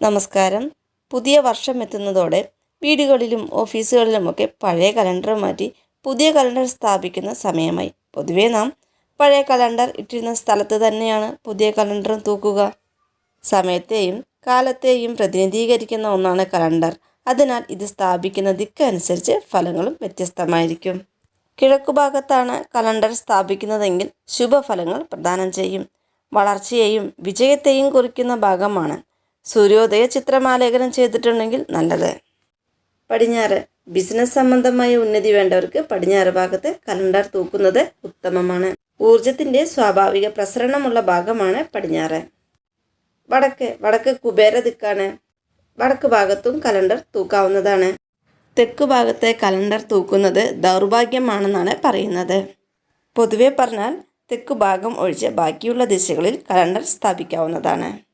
നമസ്കാരം. പുതിയ വർഷം എത്തുന്നതോടെ വീടുകളിലും ഓഫീസുകളിലുമൊക്കെ പഴയ കലണ്ടർ മാറ്റി പുതിയ കലണ്ടർ സ്ഥാപിക്കുന്ന സമയമായി. പൊതുവേ നാം പഴയ കലണ്ടർ ഇട്ടിരുന്ന സ്ഥലത്ത് തന്നെയാണ് പുതിയ കലണ്ടറും തൂക്കുക. സമയത്തെയും കാലത്തെയും പ്രതിനിധീകരിക്കുന്ന ഒന്നാണ് കലണ്ടർ. അതിനാൽ ഇത് സ്ഥാപിക്കുന്ന ദിക്ക് അനുസരിച്ച് ഫലങ്ങളും വ്യത്യസ്തമായിരിക്കും. കിഴക്കുഭാഗത്താണ് കലണ്ടർ സ്ഥാപിക്കുന്നതെങ്കിൽ ശുഭഫലങ്ങൾ പ്രദാനം ചെയ്യും. വളർച്ചയെയും വിജയത്തെയും കുറിക്കുന്ന ഭാഗമാണ് സൂര്യോദയ ചിത്രമാലേഖനം ചെയ്തിട്ടുണ്ടെങ്കിൽ നല്ലത്. പടിഞ്ഞാറ്. ബിസിനസ് സംബന്ധമായ ഉന്നതി വേണ്ടവർക്ക് പടിഞ്ഞാറ് ഭാഗത്ത് കലണ്ടർ തൂക്കുന്നത് ഉത്തമമാണ്. ഊർജത്തിന്റെ സ്വാഭാവിക പ്രസരണമുള്ള ഭാഗമാണ് പടിഞ്ഞാറ്. വടക്ക്. വടക്ക് കുബേര ദിക്കാണ്. വടക്ക് ഭാഗത്തും കലണ്ടർ തൂക്കാവുന്നതാണ്. തെക്ക് ഭാഗത്തെ കലണ്ടർ തൂക്കുന്നത് ദൗർഭാഗ്യമാണെന്നാണ് പറയുന്നത്. പൊതുവെ പറഞ്ഞാൽ തെക്ക് ഭാഗം ഒഴിച്ച് ബാക്കിയുള്ള ദിശകളിൽ കലണ്ടർ സ്ഥാപിക്കാവുന്നതാണ്.